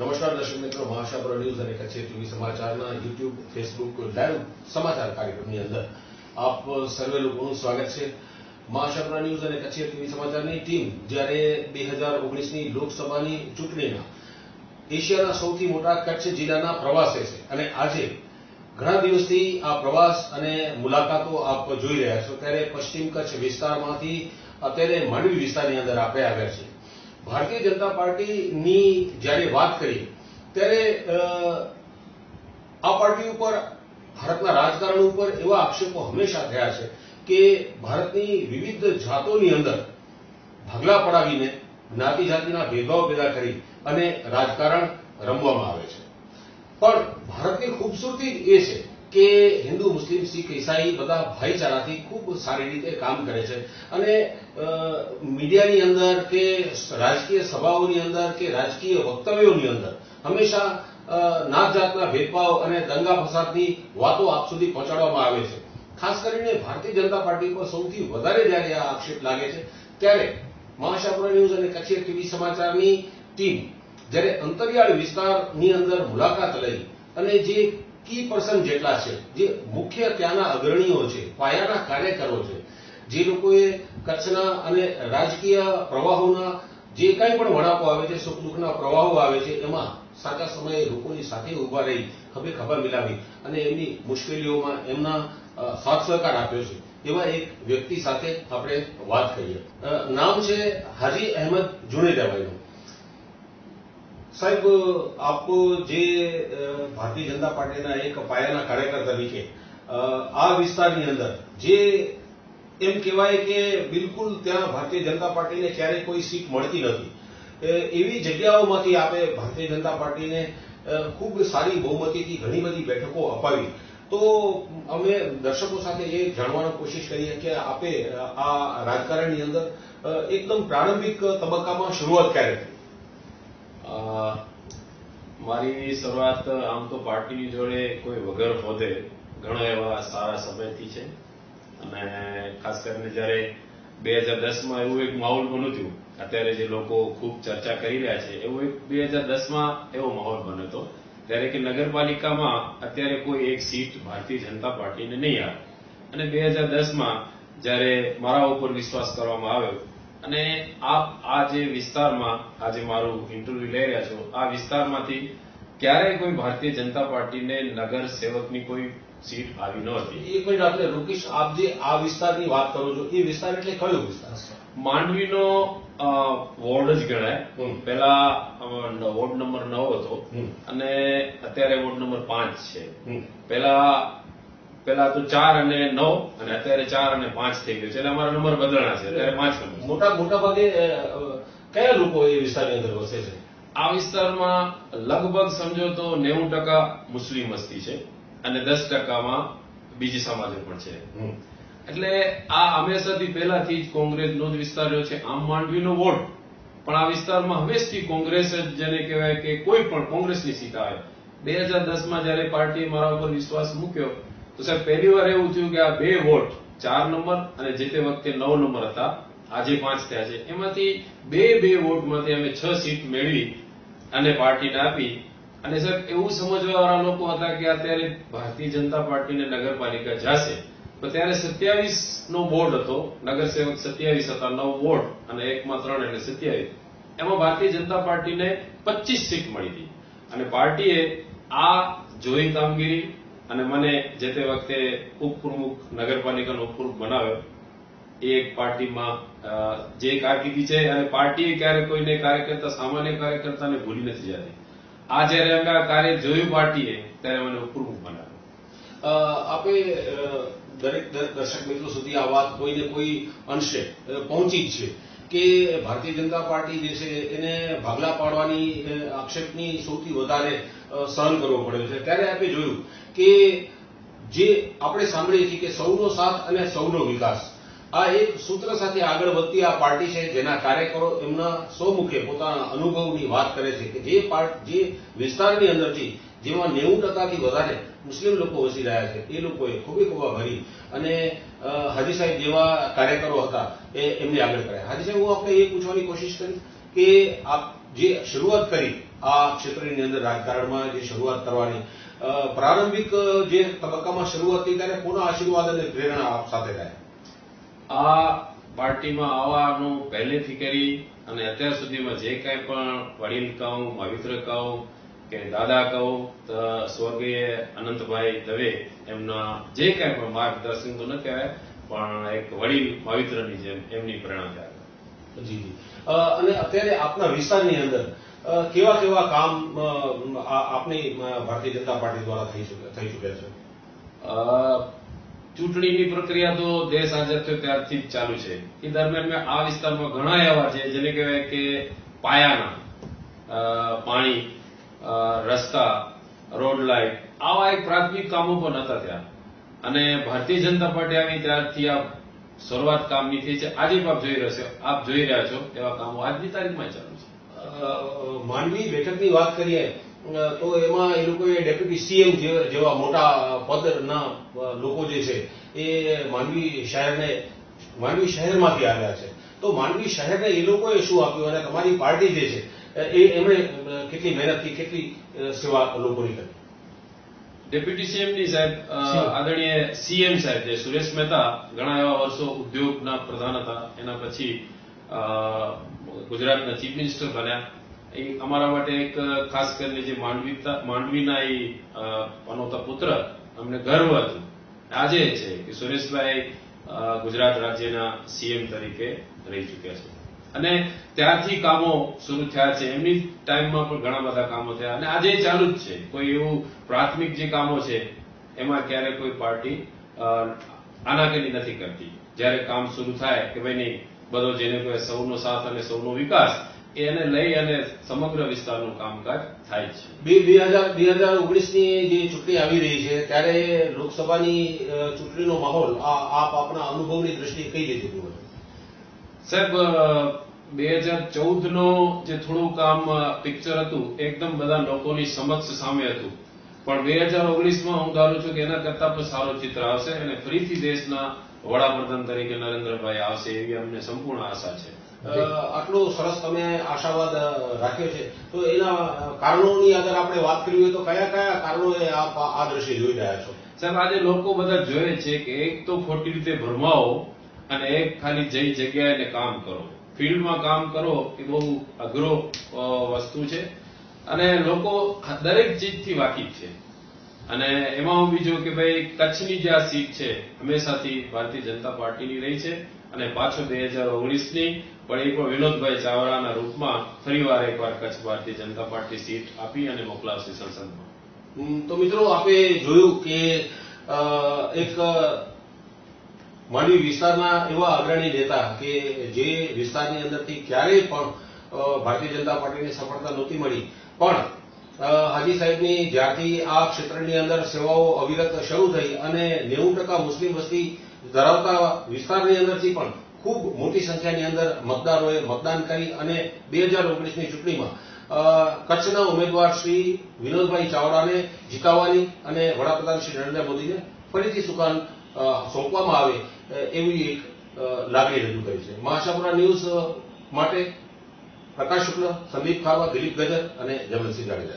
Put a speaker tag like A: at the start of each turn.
A: નમસ્કાર દર્શક મિત્રો મહાશાપુર ન્યૂઝ અને કચ્છી ટીવી સમાચારના યુટ્યુબ, ફેસબુક લાઈવ સમાચાર કાર્યક્રમની અંદર આપ સર્વે લોકોનું સ્વાગત છે. મહાશાપુર ન્યૂઝ અને કચ્છી ટીવી સમાચારની ટીમ જ્યારે બે હજાર ઓગણીસની લોકસભાની ચૂંટણીના એશિયાના સૌથી મોટા કચ્છ જિલ્લાના પ્રવાસે છે અને આજે ઘણા દિવસથી આ પ્રવાસ અને મુલાકાતો આપ જોઈ રહ્યા છો. ત્યારે પશ્ચિમ કચ્છ વિસ્તારમાંથી અત્યારે માંડવી વિસ્તારની અંદર આપણે આવ્યા છીએ ભારતીય જનતા પાર્ટીની જ્યારે વાત કરી, ત્યારે આ પાર્ટી ઉપર, ભારતના રાજકારણ ઉપર એવા આક્ષેપો હંમેશા થયા છે કે ભારતની વિવિધ જાતોની અંદર ભાગલા પડાવીને જ્ઞાતિ જાતિના ભેદભાવ પેદા કરી અને રાજકારણ રમવામાં આવે છે. પણ ભારતની ખૂબસૂરતી એ છે કે હિન્દુ, મુસ્લિમ, શીખ, ઈસાઈ બધા ભાઈચારાથી ખૂબ સારી રીતે કામ કરે છે. અને મીડિયાની અંદર કે રાજકીય સભાઓની અંદર કે રાજકીય વક્તવ્યોની અંદર હંમેશા નાત જાતના ભેદભાવ અને દંગા ફસાદની વાતો આપ સુધી પહોંચાડવામાં આવે છે. ખાસ કરીને ભારતીય જનતા પાર્ટી પર સૌથી વધારે જ્યારે આ આક્ષેપ લાગે છે, ત્યારે મહાશાપુરા ન્યૂઝ અને કચ્છી ટીવી સમાચારની ટીમ જ્યારે અંતરિયાળ વિસ્તારની અંદર મુલાકાત લઈ અને જે કી પર્સન જેટલા છે. જે મુખ્ય ત્યાંના અગ્રણીઓ છે, પાયાના કાર્યકરો છે, જે લોકોએ કચ્છના અને રાજકીય પ્રવાહોના જે કાંઈ પણ વળાંકો આવે છે, સુખ દુઃખના પ્રવાહો આવે છે, એમાં સાચા સમયે લોકોની સાથે ઊભા રહી ખભે ખભા મિલાવી અને એમની મુશ્કેલીઓમાં એમના સાથ સહકાર આપ્યો છે. એવા એક વ્યક્તિ સાથે આપણે વાત કરીએ. નામ છે હાજી અહેમદ જુનેદાભાઈનું સાહેબ આપ જે ભારતીય જનતા પાર્ટીના એક પાયાના કાર્યકર તરીકે આ વિસ્તારની અંદર જે એમ કહેવાય કે બિલકુલ ત્યાં ભારતીય જનતા પાર્ટીને ક્યારેય કોઈ સીટ મળતી નથી. એવી જગ્યાઓમાંથી આપે ભારતીય જનતા પાર્ટીને ખૂબ સારી બહુમતીથી ઘણી બધી બેઠકો અપાવી. તો અમે દર્શકો સાથે એ જાણવાની કોશિશ કરીએ કે આપે આ રાજકારણની અંદર એકદમ પ્રારંભિક તબક્કામાં શરૂઆત ક્યારે થઈ?
B: મારી શરૂઆત આમ તો પાર્ટીની જોડે કોઈ વગર હોદે ઘણા એવા સારા સમયથી છે. અને ખાસ કરીને જ્યારે બે હજાર દસમાં એવું એક માહોલ બન્યું હતું, અત્યારે જે લોકો ખૂબ ચર્ચા કરી રહ્યા છે, એવું એક બે હજાર દસમાં એવો માહોલ બન્યો હતો. ત્યારે કે નગરપાલિકામાં અત્યારે કોઈ એક સીટ ભારતીય જનતા પાર્ટીને નહીં આવે. અને બે હજાર દસમાં જ્યારે મારા ઉપર વિશ્વાસ કરવામાં આવ્યો અને આપ આ જે વિસ્તારમાં આજે મારું ઇન્ટરવ્યુ લઈ રહ્યા છો આ વિસ્તારમાંથી ક્યારેય કોઈ ભારતીય જનતા પાર્ટીને નગર સેવકની કોઈ સીટ આવી ન હતી.
A: એક મિનિટ આપણે રૂકીશ આપ જે આ વિસ્તારની વાત કરો છો એ વિસ્તાર એટલે કયો વિસ્તાર
B: માંડવીનો વોર્ડ જ ગણાય. પેલા વોર્ડ નંબર નવ હતો. અને અત્યારે વોર્ડ નંબર પાંચ છે. પેલા પેલા તો ચાર અને નવ અને અત્યારે ચાર અને પાંચ થઈ ગયું છે. એટલે અમારા નંબર બદલાણા છે. અત્યારે પાંચ નંબર
A: મોટા મોટા ભાગે કયા લોકો એ વિસ્તારની અંદર વસે છે?
B: આ વિસ્તારમાં લગભગ સમજો તો નેવું ટકા મુસ્લિમ વસ્તી છે અને દસ ટકામાં બીજી સમાજો પણ છે. એટલે આ હંમેશાથી પહેલાથી જ કોંગ્રેસનો જ વિસ્તાર રહ્યો છે. આમ માંડવીનો વોટ પણ આ વિસ્તારમાં હંમેશથી કોંગ્રેસ જ જેને કહેવાય કે કોઈ પણ કોંગ્રેસની સીટ આવે. બે હજાર દસમાં જયારે પાર્ટીએ મારા ઉપર વિશ્વાસ મૂક્યો તો સાહેબ, પહેલી વાર એવું થયું કે આ બે વોટ, ચાર નંબર અને જે તે વખતે નવ નંબર હતા, આજે પાંચ થયા છે. એમાંથી બે બે વોટમાંથી અમે છ સીટ મેળવી અને પાર્ટીને આપી. અને સાહેબ, એવું સમજવાવાળા લોકો હતા કે અત્યારે ભારતીય જનતા પાર્ટીને નગરપાલિકા જશે. તો ત્યારે સત્યાવીસ નો બોર્ડ હતો, નગરસેવક સત્યાવીસ હતા, નવ વોર્ડ અને એકમાં ત્રણ એટલે સત્યાવીસ. એમાં ભારતીય જનતા પાર્ટીને પચીસ સીટ મળી હતી. અને પાર્ટીએ આ જોઈ કામગીરી અને મને જે તે વખતે ઉપપ્રમુખ નગરપાલિકાનો ઉપપ્રમુખ બનાવ્યો, એ એક પાર્ટીમાં જે કારકિર્દી છે અને પાર્ટીએ ક્યારે કોઈને કાર્યકર્તા, સામાન્ય કાર્યકર્તાને ભૂલી નથી જતી. આ જયારે અમે આ કાર્ય જોયું પાર્ટીએ, ત્યારે મને ઉપપ્રમુખ બનાવ્યો.
A: આપે દરેક દર્શક મિત્રો સુધી આ વાત કોઈને કોઈ અંશે પહોંચી જ છે. કે ભારતીય જનતા પાર્ટી જે છે એને ભાગલા પાડવાની આક્ષેપની સૌથી વધારે સહન કરવો પડ્યો છે. ત્યારે આપણે જોયું કે જે આપણે સાંભળીએ છીએ કે સૌનો સાથ અને સૌનો વિકાસ. આ એક સૂત્ર સાથે આગળ વધતી આ પાર્ટી છે, જેના કાર્યકરો એમના સૌમુખે પોતાના અનુભવની વાત કરે છે કે જે પાર્ટ, જે વિસ્તારની અંદરથી જેમાં નેવું ટકાથી વધારે મુસ્લિમ લોકો વસી રહ્યા છે. એ લોકોએ ખૂબે ખૂબા ભરી અને હાજી સાહેબ જેવા કાર્યકરો હતા એ એમને આગળ કર્યા. હાજી સાહેબ, હું આપણે એ પૂછવાની કોશિશ કરી કે આપ જે શરૂઆત કરી આ ક્ષેત્રની અંદર રાજકારણમાં જે શરૂઆત કરવાની પ્રારંભિક જે તબક્કામાં શરૂઆત થઈ ત્યારે કોના આશીર્વાદ અને પ્રેરણા આપ સાથે રહ્યા?
B: આ પાર્ટીમાં આવવાનું પહેલેથી કરી અને અત્યાર સુધીમાં જે કાંઈ પણ વડીલ કહું, પવિત્ર કહું કે દાદા કહું તો સ્વર્ગીય અનંતભાઈ દવે એમના જે કાંઈ પણ માર્ગદર્શન તો ન કહેવાય પણ એક વડીલ પવિત્રની જેમ એમની પ્રેરણા જાગે
A: જી અને અત્યારે આપના વિસ્તારની અંદર કેવા કેવા કામ આપની ભારતીય જનતા પાર્ટી દ્વારા થઈ ચૂક્યા થઈ ચૂક્યા છે?
B: ચૂંટણીની પ્રક્રિયા તો દેશ આઝાદ થયો ત્યારથી જ ચાલુ છે. એ દરમિયાન મેં આ વિસ્તારમાં ઘણા એવા છે જેને કહેવાય કે પાયાના પાણી રસ્તા, રોડ લાઇટ, આવા એક પ્રાથમિક કામો પણ હતા ત્યાં. અને ભારતીય જનતા પાર્ટી આવી ત્યારથી આ શરૂઆત કામની થઈ છે. આજે આપ જોઈ રહ્યા છો, આપ જોઈ રહ્યા છો એવા કામો આજની તારીખમાં ચાલુ છે.
A: માંડવી બેઠકની વાત કરીએ તો એમાં એ લોકોએ ડેપ્યુટી સીએમ જેવા મોટા પદના લોકો જે છે, એ માંડવી શહેરને માંડવી શહેરમાંથી આવ્યા છે. તો માંડવી શહેરને એ લોકોએ શું આપ્યું? અને તમારી પાર્ટી જે છે એ એમણે કેટલી મહેનતથી કેટલી સેવા લોકોની કરી?
B: ડેપ્યુટી સીએમની સાહેબ આદરણીય સીએમ સાહેબ જે સુરેશ મહેતા ઘણા એવા વર્ષો ઉદ્યોગના પ્રધાન હતા એના પછી ગુજરાતના ચીફ મિનિસ્ટર બન્યા. એ અમારા માટે એક ખાસ કરીને જે માંડવીતા માંડવીના એ પનોતા પુત્ર અમને ગર્વ હતું. આજે છે કે સુરેશભાઈ ગુજરાત રાજ્યના સીએમ તરીકે રહી ચૂક્યા છે. અને ત્યારથી કામો શરૂ થયા છે. એમની ટાઈમમાં પણ ઘણા બધા કામો થયા. અને આજે ચાલુ જ છે. કોઈ એવું પ્રાથમિક જે કામો છે, એમાં ક્યારે કોઈ પાર્ટી આનાકાની નથી કરતી. જ્યારે કામ શરૂ થાય કે ભાઈ નહીં, બધો જેને કોઈ સૌનો સાથ અને સૌનો વિકાસ એને લઈ અને સમગ્ર વિસ્તારનું કામકાજ થાય છે.
A: બે હજાર બે હજાર ઓગણીસની જે ચૂંટણી આવી રહી છે, ત્યારે લોકસભાની ચૂંટણીનો માહોલ આપ આપના અનુભવની દ્રષ્ટિએ કઈ રીતે છો?
B: સાહેબ બે હજાર ચૌદ નો જે થોડું કામ પિક્ચર હતું એકદમ બધા લોકોની સમક્ષ સામે હતું. પણ બે હજાર ઓગણીસમાં હું ધારું છું કે એના કરતા પણ સારું ચિત્ર આવશે અને ફરીથી દેશના વડાપ્રધાન તરીકે નરેન્દ્રભાઈ આવશે એવી અમને સંપૂર્ણ આશા છે.
A: આટલો સરસ તમે આશાવાદ રાખ્યો છે. તો એના કારણોની અગર આપણે વાત કરવી હોય તો કયા કયા કારણો આપ આ આ દ્રશ્ય જોઈ રહ્યા છો?
B: સાહેબ આજે લોકો બધા જોયે છે કે એક તો ખોટી રીતે ભરમાવો અને ખાલી જઈ જગ્યાએ કામ કરો. ફિલ્ડમાં કામ કરો એ બહુ અઘરો વસ્તુ છે. અને લોકો દરેક ચીજથી વાકેફ છે. અને એમાં હું બીજું કે ભાઈ કચ્છની જે આ સીટ છે, હંમેશાથી ભારતીય જનતા પાર્ટીની રહી છે. અને પાછો બે હજાર ઓગણીસની પણ એ પણ વિનોદભાઈ ચાવડાના રૂપમાં ફરીવાર એકવાર કચ્છ ભારતીય જનતા પાર્ટી સીટ આપી અને મોકલાવશે સંસદમાં.
A: તો મિત્રો આપે જોયું કે એક માંડવી વિસ્તારના એવા અગ્રણી નેતા કે જે વિસ્તારની અંદરથી ક્યારેય પણ ભારતીય જનતા પાર્ટીને સફળતા નહોતી મળી. પણ હાજી સાહેબની જ્યારથી આ ક્ષેત્રની અંદર સેવાઓ અવિરત શરૂ થઈ અને નેવું ટકા મુસ્લિમ વસ્તી ધરાવતા વિસ્તારની અંદરથી પણ ખૂબ મોટી સંખ્યાની અંદર મતદારોએ મતદાન કરી અને બે હજાર ઓગણીસની ચૂંટણીમાં કચ્છના ઉમેદવાર શ્રી વિનોદભાઈ ચાવડાને જીતાવવાની અને વડાપ્રધાન શ્રી નરેન્દ્ર મોદીને ફરીથી સુકાન સોંપવામાં આવે એવી એક લાગણી રજૂ કરી છે. મહાશાપુરા ન્યૂઝ માટે પ્રકાશ શુક્લ, સંદીપ ખારવા દિલીપ ગજર અને જમનસિંહ જાડેજા.